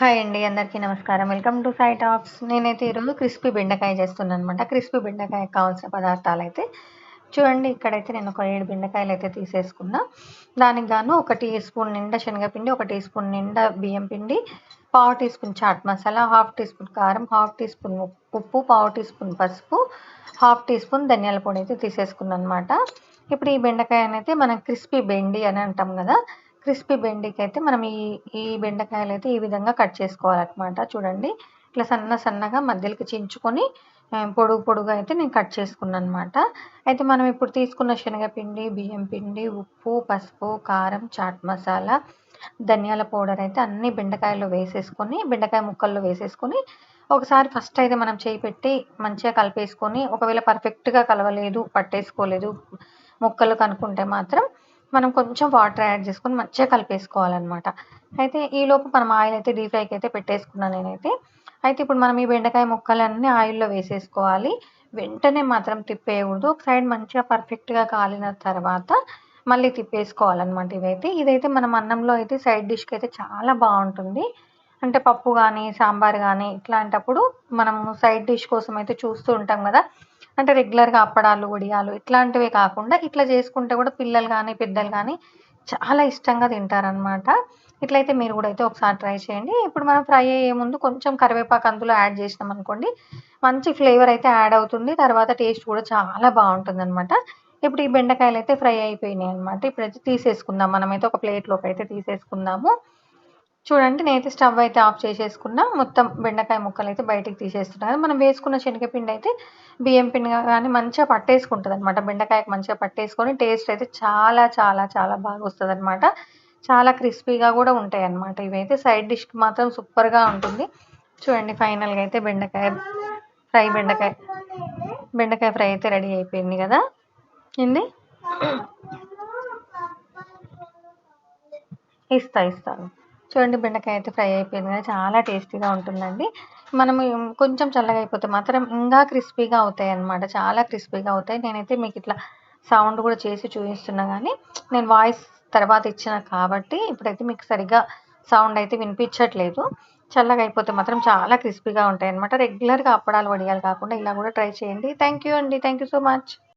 Hi అండి అందరికీ నమస్కారం. వెల్కమ్ టు సై టాక్స్ నేనైతే ఈరోజు క్రిస్పీ బెండకాయ చేస్తున్నాను అనమాట క్రిస్పీ బెండకాయ కావాల్సిన పదార్థాలు అయితే చూడండి ఇక్కడైతే నేను ఒక ఏడు బెండకాయలు అయితే తీసేసుకున్నా. దానికి గాను ఒక టీ స్పూన్ నిండా శనగపిండి ఒక టీ స్పూన్ నిండా బియ్యం పిండి పావు teaspoon chaat masala half teaspoon కారం హాఫ్ టీ స్పూన్ ఉప్పు పావు టీ స్పూన్ పసుపు హాఫ్ టీ స్పూన్ ధనియాల పొడి అయితే తీసేసుకున్నాను అనమాట ఇప్పుడు ఈ బెండకాయనైతే మనం క్రిస్పీ బెండి అని అంటాం కదా క్రిస్పీ బెండకి అయితే మనం ఈ ఈ బెండకాయలు అయితే ఈ విధంగా కట్ చేసుకోవాలన్నమాట. చూడండి ఇట్లా సన్న సన్నగా మధ్యలోకి చించుకొని పొడుగు పొడుగు అయితే నేను కట్ చేసుకున్నాను అనమాట అయితే మనం ఇప్పుడు తీసుకున్న శనగపిండి బియ్యం పిండి ఉప్పు పసుపు కారం చాట్ మసాలా ధనియాల పౌడర్ అయితే అన్ని బెండకాయల్లో వేసేసుకొని బెండకాయ ముక్కల్లో వేసేసుకొని ఒకసారి ఫస్ట్ అయితే మనం చేయి పెట్టి మంచిగా కలిపేసుకొని ఒకవేళ పర్ఫెక్ట్గా కలవలేదు పట్టేసుకోలేదు ముక్కలు కనుక్కుంటే మాత్రం మనం కొంచెం వాటర్ యాడ్ చేసుకొని మంచిగా కలిపేసుకోవాలన్నమాట. అయితే ఈలోపు మనం ఆయిల్ అయితే డీప్ ఫ్రైకి అయితే పెట్టేసుకున్నాను నేనైతే. అయితే ఇప్పుడు మనం ఈ బెండకాయ ముక్కలన్నీ ఆయిల్లో వేసేసుకోవాలి. వెంటనే మాత్రం తిప్పేయకూడదు. ఒక సైడ్ మంచిగా పర్ఫెక్ట్గా కాలిన తర్వాత మళ్ళీ తిప్పేసుకోవాలన్నమాట ఇవైతే. ఇదైతే మనం అన్నంలో అయితే సైడ్ డిష్కి అయితే చాలా బాగుంటుంది. అంటే పప్పు కానీ సాంబార్ కానీ ఇట్లాంటప్పుడు మనము సైడ్ డిష్ కోసం అయితే చూస్తూ ఉంటాం కదా. అంటే రెగ్యులర్గా అప్పడాలు వడియాలు ఇట్లాంటివే కాకుండా ఇట్లా చేసుకుంటే కూడా పిల్లలు కానీ పెద్దలు కానీ చాలా ఇష్టంగా తింటారనమాట ఇట్లయితే మీరు కూడా అయితే ఒకసారి ట్రై చేయండి. ఇప్పుడు మనం ఫ్రై అయ్యే ముందు కొంచెం కరివేపాకు అందులో యాడ్ చేసినాం అనుకోండి మంచి ఫ్లేవర్ అయితే యాడ్ అవుతుంది. తర్వాత టేస్ట్ కూడా చాలా బాగుంటుంది అనమాట ఇప్పుడు ఈ బెండకాయలు అయితే ఫ్రై అయిపోయినాయి అనమాట ఇప్పుడైతే తీసేసుకుందాం. మనమైతే ఒక ప్లేట్లోకి అయితే తీసేసుకుందాము. చూడండి నేనైతే స్టవ్ అయితే ఆఫ్ చేసేసుకున్నా మొత్తం బెండకాయ ముక్కలు అయితే బయటికి తీసేస్తున్నాను మనం వేసుకున్న శనగపిండి అయితే బియ్యం పిండి కానీ మంచిగా పట్టేసుకుంటుంది అనమాట బెండకాయకి మంచిగా పట్టేసుకొని టేస్ట్ అయితే చాలా చాలా చాలా బాగా వస్తుంది అనమాట చాలా క్రిస్పీగా కూడా ఉంటాయి అనమాట ఇవైతే సైడ్ డిష్కి మాత్రం సూపర్గా ఉంటుంది. చూడండి ఫైనల్గా అయితే బెండకాయ ఫ్రై బెండకాయ బెండకాయ ఫ్రై అయితే రెడీ అయిపోయింది కదా. ఏంది? ఇస్తా ఇస్తాను చూడండి బెండకాయ అయితే ఫ్రై అయిపోయింది కదా చాలా టేస్టీగా ఉంటుందండి. మనము కొంచెం చల్లగా అయిపోతే మాత్రం ఇంకా క్రిస్పీగా అవుతాయి అన్నమాట చాలా క్రిస్పీగా అవుతాయి. నేనైతే మీకు ఇట్లా సౌండ్ కూడా చేసి చూపిస్తున్నా కానీ నేను వాయిస్ తర్వాత ఇచ్చిన కాబట్టి ఇప్పుడైతే మీకు సరిగ్గా సౌండ్ అయితే వినిపించట్లేదు. చల్లగా అయిపోతే మాత్రం చాలా క్రిస్పీగా ఉంటాయి అనమాట రెగ్యులర్గా అప్పడాలు వడియాలు కాకుండా ఇలా కూడా ట్రై చేయండి. థ్యాంక్ యూ అండి. Thank you so much.